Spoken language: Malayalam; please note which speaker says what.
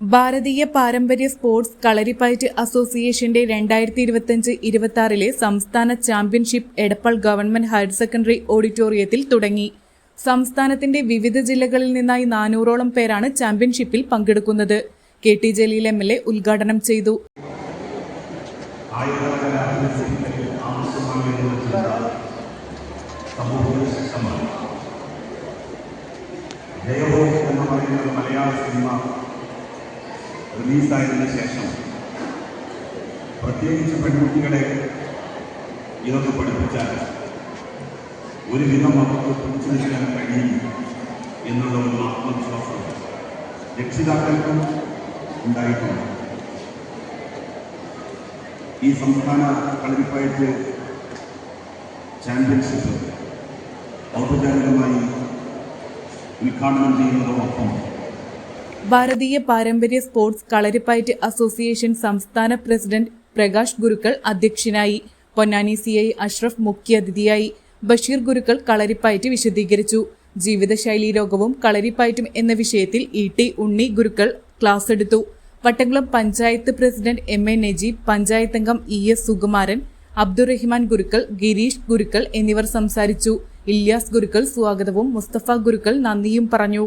Speaker 1: ഭാരതീയ പാരമ്പര്യ സ്പോർട്സ് കളരിപ്പയറ്റ് അസോസിയേഷന്റെ രണ്ടായിരത്തി ഇരുപത്തിയഞ്ച് ഇരുപത്തി ആറിലെ സംസ്ഥാന championship Edappal government higher secondary ഓഡിറ്റോറിയത്തിൽ തുടങ്ങി. സംസ്ഥാനത്തിന്റെ വിവിധ ജില്ലകളിൽ നിന്നായി നാനൂറോളം പേരാണ് ചാമ്പ്യൻഷിപ്പിൽ പങ്കെടുക്കുന്നത്. K T Jaleel M L A ഉദ്ഘാടനം ചെയ്തു.
Speaker 2: എന്ന് മലയാള സിനിമ റിലീസായതിനു ശേഷം പ്രത്യേകിച്ച് പെൺകുട്ടികളെ ഇതൊക്കെ പഠിപ്പിച്ചാൽ ഒരുവിധം അവർക്ക് പിടിച്ചു നിൽക്കാൻ കഴിയും എന്നുള്ള ഒരു ആത്മവിശ്വാസം രക്ഷിതാക്കൾക്കും ഉണ്ടായിട്ടുണ്ട്. ഈ സംസ്ഥാന കളരിപ്പയറ്റ് ചാമ്പ്യൻഷിപ്പ് ഔപചാരികമായി ഉദ്ഘാടനം ചെയ്യുന്നതോടൊപ്പം
Speaker 1: ഭാരതീയ പാരമ്പര്യ സ്പോർട്സ് കളരിപ്പയറ്റ് അസോസിയേഷൻ സംസ്ഥാന പ്രസിഡന്റ് പ്രകാശ് ഗുരുക്കൾ അധ്യക്ഷനായി. പൊന്നാനി സി ഐ അഷ്റഫ് മുഖ്യാതിഥിയായി ബഷീർ ഗുരുക്കൾ കളരിപ്പയറ്റ് വിശദീകരിച്ചു. ജീവിതശൈലി രോഗവും കളരിപ്പയറ്റും എന്ന വിഷയത്തിൽ E T Unni Gurukkal class എടുത്തു. Vattamkulam panchayat president M A Najeeb panchayat അംഗം ഇ എസ് സുകുമാരൻ അബ്ദുറഹിമാൻ ഗുരുക്കൾ ഗിരീഷ് ഗുരുക്കൾ എന്നിവർ സംസാരിച്ചു. ഇല്യാസ് ഗുരുക്കൾ സ്വാഗതവും മുസ്തഫ ഗുരുക്കൾ നന്ദിയും പറഞ്ഞു.